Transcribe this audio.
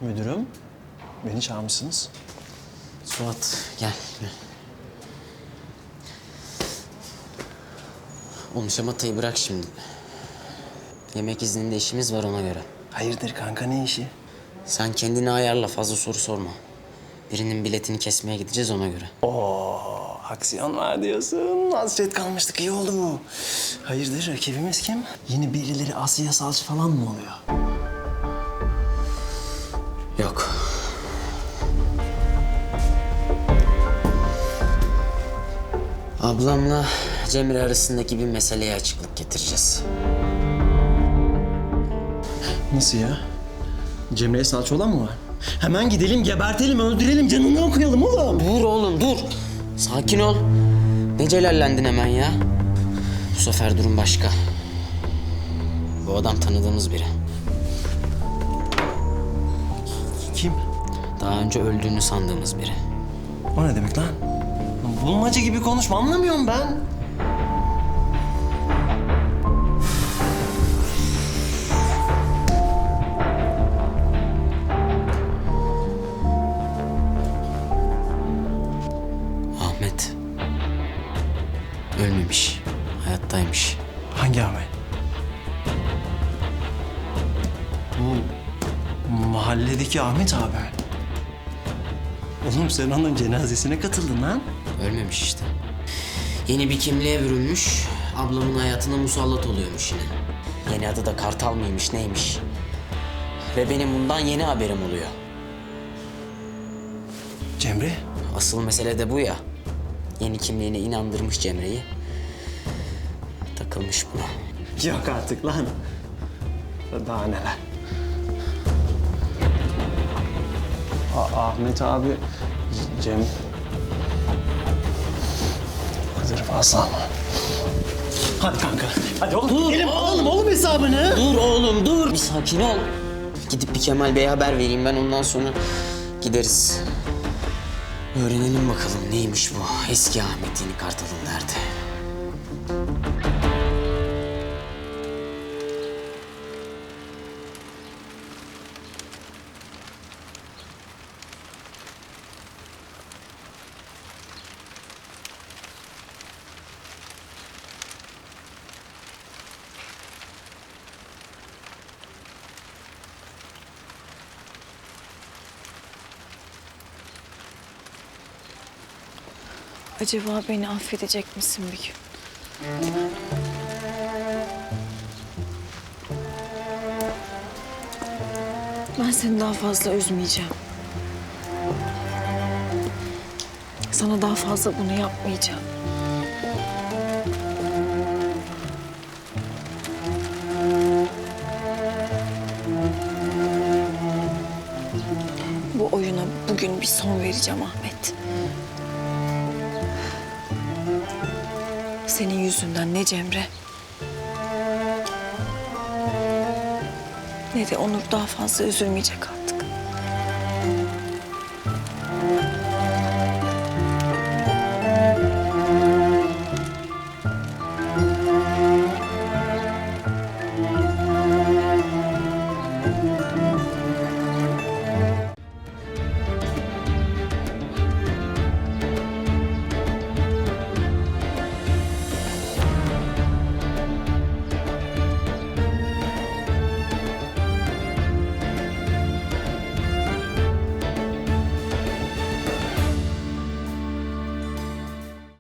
Müdürüm, beni çağırmışsınız. Suat gel. gel. Oğlum şamatayı bırak şimdi. Yemek izninde işimiz var ona göre. Hayırdır kanka ne işi? Sen kendini ayarla fazla soru sorma. Birinin biletini kesmeye gideceğiz ona göre. Oo, aksiyon var diyorsun. Hasret kalmıştık, iyi oldu bu. Hayırdır, rakibimiz kim? Yeni birileri Asya Salçı falan mı oluyor? Ablamla Cemre arasındaki bir meseleye açıklık getireceğiz. Nasıl ya? Cemre'ye salça olan mı var? Hemen gidelim, gebertelim, öldürelim, canını okuyalım oğlum. Dur oğlum dur. Sakin ol. Ne celallendin hemen ya? Bu sefer durum başka. Bu adam tanıdığımız biri. Kim? Daha önce öldüğünü sandığımız biri. O ne demek lan? Bulmaca gibi konuşma, anlamıyorum ben. Ahmet. Ölmemiş. Hayattaymış. Hangi Ahmet? Bu mahalledeki Ahmet abi. Oğlum sen onun cenazesine katıldın lan. Ölmemiş işte. Yeni bir kimliğe bürünmüş. Ablamın hayatına musallat oluyormuş yine. Yeni adı da Kartal mıymış neymiş. Ve benim bundan yeni haberim oluyor. Cemre? Asıl mesele de bu ya. Yeni kimliğine inandırmış Cemre'yi. Takılmış buna. Yok artık lan. Daha neler. A- Ahmet abi, Cem... Hazır fazla mı? Hadi kanka. Hadi oğlum. Dur, Gidelim, alalım oğlum hesabını. Dur oğlum dur. Bir sakin ol. Gidip bir Kemal Bey'e haber vereyim ben ondan sonra gideriz. Öğrenelim bakalım neymiş bu eski Ahmet Yeni Kartal'ın derdi. Acaba beni affedecek misin bir gün? Ben seni daha fazla üzmeyeceğim. Sana daha fazla bunu yapmayacağım. Bu oyuna bugün bir son vereceğim Ahmet. Senin yüzünden ne Cemre ne de Onur daha fazla üzülmeyecek artık.